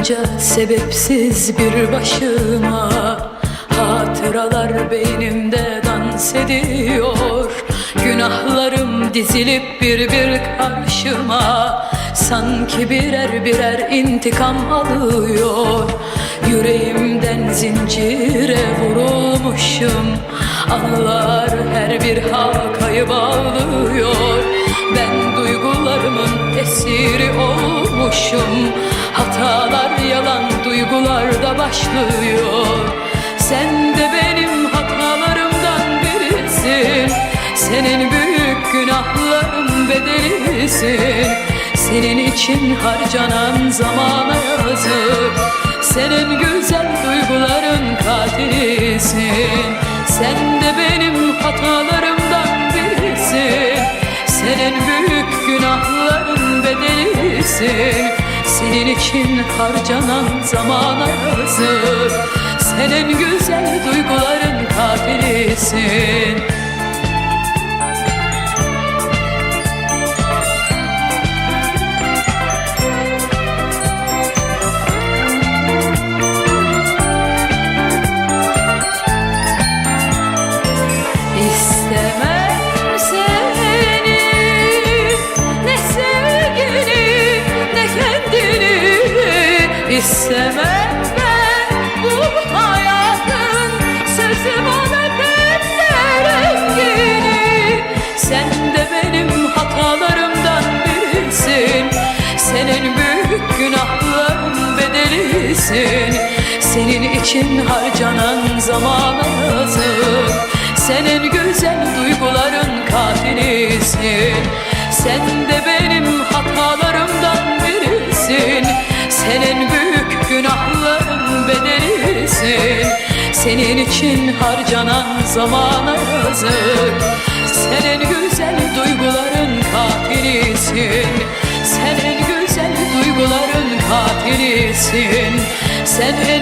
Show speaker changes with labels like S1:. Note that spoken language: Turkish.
S1: Yalnızca sebepsiz bir başıma Hatıralar beynimde dans ediyor. Günahlarım dizilip bir bir karşıma Sanki birer birer intikam alıyor. Yüreğimden zincire vurulmuşum Anılar her bir halkayı bağlıyor. Ben duygularımın esiri olmuşum Hatalar yalan duygularda başlıyor. Sen de benim hatalarımdan birisin. Senin büyük günahların bedelisin. Senin için harcanan zamana yazık. Senin güzel duyguların katilisin. Sen de benim hatalarımdan birisin. Senin büyük günahların bedelisin Senin için harcanan zamana yazık Senin güzel duyguların katilisin İstemem bu hayatın Sözü bana pembe rengini Sen de benim hatalarımdan birisin. Senin büyük günahların bedelisin. Senin için harcanan zamana yazık senin güzel duyguların katilisin. Sen de benim hatalarımdan birisin. Senin büyük Senin için harcanan zamana yazık Senin güzel duyguların katilisin. Senin güzel duyguların katilisin. Sen en